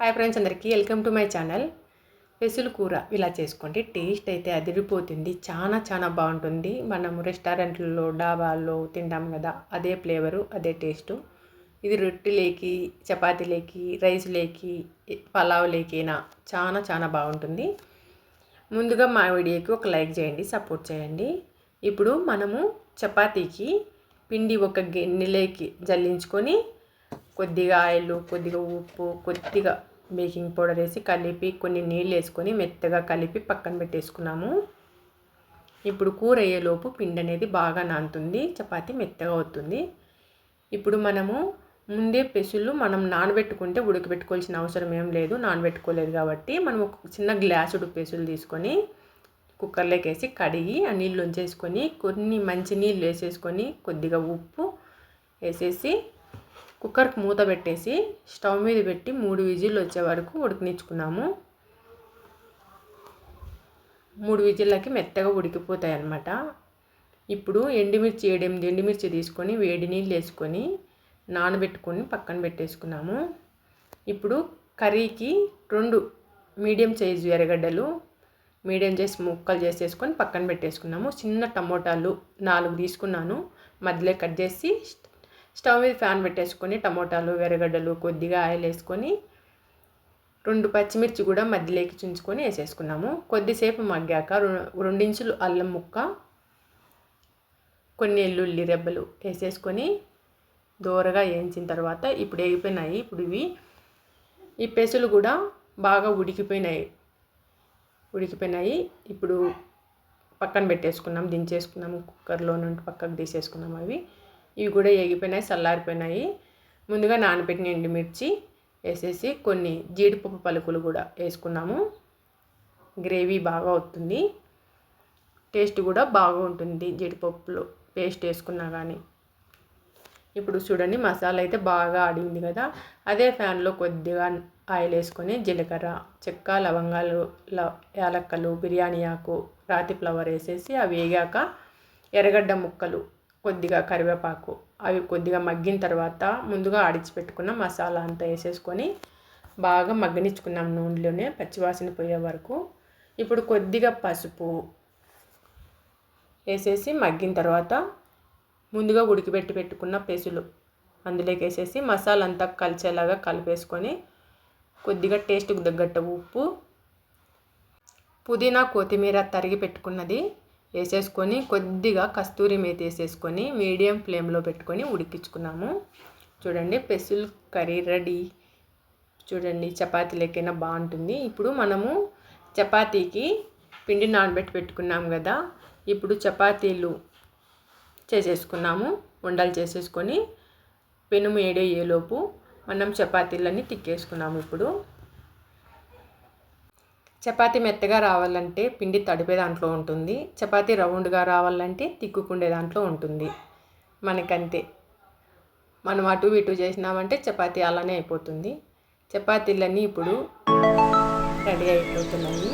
Hi friends అందరికీ welcome to my channel. పెసులు కూర ఇలా చేసుకోండి. టేస్ట్ అయితే అదిరిపోతుంది. చాలా చాలా బాగుంటుంది. మనం రెస్టారెంట్లలో డాబాల్లో తింటాం కదా అదే ఫ్లేవరు అదే టేస్టు. ఇది రొట్టెలేకి చపాతీలేకి రైస్లేకి పలావ్లేకైనా చాలా చాలా బాగుంటుంది. ముందుగా మా వీడియోకి ఒక లైక్ చేయండి సపోర్ట్ చేయండి. ఇప్పుడు మనము చపాతీకి పిండి ఒక గిన్నెలోకి జల్లించుకొని కొద్దిగా ఆయిల్ కొద్దిగా ఉప్పు కొద్దిగా బేకింగ్ పౌడర్ వేసి కలిపి కొన్ని నీళ్ళు వేసుకొని మెత్తగా కలిపి పక్కన పెట్టేసుకున్నాము. ఇప్పుడు కూర అయ్యేలోపు పిండి అనేది బాగా నానుతుంది చపాతి మెత్తగా అవుతుంది. ఇప్పుడు మనము ముందే పెసులు మనం నానబెట్టుకుంటే ఉడకబెట్టుకోవాల్సిన అవసరం ఏం లేదు నానబెట్టుకోలేదు కాబట్టి మనం ఒక చిన్న గ్లాసుడు పెసులు తీసుకొని కుక్కర్లోకి వేసి కడిగి ఆ నీళ్ళు ఉంచేసుకొని కొన్ని మంచి నీళ్ళు వేసేసుకొని కొద్దిగా ఉప్పు వేసేసి కుక్కర్కి మూత పెట్టేసి స్టవ్ మీద పెట్టి మూడు విజిల్లు వచ్చే వరకు ఉడికినిచ్చుకున్నాము. మూడు విజిల్లకి మెత్తగా ఉడికిపోతాయి అన్నమాట ఇప్పుడు ఎండుమిర్చి ఏడెనిమిది ఎండుమిర్చి తీసుకొని వేడి నీళ్ళు వేసుకొని నానబెట్టుకొని పక్కన పెట్టేసుకున్నాము. ఇప్పుడు కర్రీకి రెండు మీడియం సైజు ఎర్రగడ్డలు మీడియం చేసి ముక్కలు చేసేసుకొని పక్కన పెట్టేసుకున్నాము. చిన్న టమోటాలు నాలుగు తీసుకున్నాను. మధ్యలో కట్ చేసి స్టవ్ మీద ఫ్యాన్ పెట్టేసుకొని టమోటాలు ఎర్రగడ్డలు కొద్దిగా ఆయిల్ వేసుకొని రెండు పచ్చిమిర్చి కూడా మధ్యలోకి చుంచుకొని వేసేసుకున్నాము. కొద్దిసేపు మగ్గాక రెండించులు అల్లం ముక్క కొన్ని ఎల్లుల్లి రెబ్బలు వేసేసుకొని దూరగా వేయించిన తర్వాత ఇప్పుడు వేగిపోయినాయి. ఇప్పుడు ఇవి ఈ పెసులు కూడా బాగా ఉడికిపోయినాయి. ఉడికిపోయినాయి. ఇప్పుడు పక్కన పెట్టేసుకున్నాం దించేసుకున్నాము కుక్కర్లో నుండి పక్కకు తీసేసుకున్నాం అవి. ఇవి కూడా ఎగిపోయినాయి చల్లారిపోయినాయి. ముందుగా నానబెట్టిన ఎండుమిర్చి వేసేసి కొన్ని జీడిపప్పు పలుకులు కూడా వేసుకున్నాము. గ్రేవీ బాగా అవుతుంది టేస్ట్ కూడా బాగా ఉంటుంది జీడిపప్పులు పేస్ట్ వేసుకున్నా కానీ ఇప్పుడు చూడండి మసాలా అయితే బాగా ఆడింది కదా. అదే ఫ్యాన్లో కొద్దిగా ఆయిల్ వేసుకొని జీలకర్ర చెక్క లవంగాలు యాలక్కలు బిర్యానీ ఆకు రాతి ఫ్లవర్ వేసేసి అవి వేగాక ఎర్రగడ్డ ముక్కలు కొద్దిగా కరివేపాకు. అవి కొద్దిగా మగ్గిన తర్వాత ముందుగా ఆడిచి పెట్టుకున్న మసాలా అంతా వేసేసుకొని బాగా మగ్గనిచ్చుకున్నాం నూనెలోనే పచ్చివాసన పోయే వరకు. ఇప్పుడు కొద్దిగా పసుపు వేసేసి మగ్గిన తర్వాత ముందుగా ఉడికిపెట్టి పెట్టుకున్న పెసులు అందులోకి వేసేసి మసాలా అంతా కలిసేలాగా కలిపేసుకొని కొద్దిగా టేస్ట్కి తగ్గట్టు ఉప్పు పుదీనా కొత్తిమీర తరిగి పెట్టుకున్నది. వేసేసుకొని కొద్దిగా కస్తూరి మేతి వేసేసుకొని మీడియం ఫ్లేమ్లో పెట్టుకొని ఉడికించుకున్నాము. చూడండి పెసుల్ కర్రీ రెడీ. చూడండి చపాతీలకైనా బాగుంటుంది. ఇప్పుడు మనము చపాతీకి పిండి నానబెట్టి పెట్టుకున్నాం కదా ఇప్పుడు చపాతీలు చేసేసుకున్నాము. ఉండలు చేసేసుకొని పెనుము ఏలోపు మనం చపాతీలన్నీ తిక్కేసుకున్నాము ఇప్పుడు. చపాతీ మెత్తగా రావాలంటే పిండి తడిపే దాంట్లో ఉంటుంది. చపాతీ రౌండ్గా రావాలంటే తిక్కుకుండే దాంట్లో ఉంటుంది. మనకంతే. మనం అటు ఇటు చేసినామంటే చపాతీ అలానే అయిపోతుంది. చపాతీలన్నీ ఇప్పుడు రెడీ అయిపోతున్నాయి.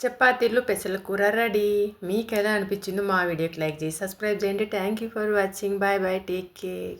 చపాతీలు పెసల కూర రెడీ. మీకు ఎలా అనిపించిందో మా వీడియోకి లైక్ చేసి సబ్స్క్రైబ్ చేయండి. Thank you for watching bye bye take care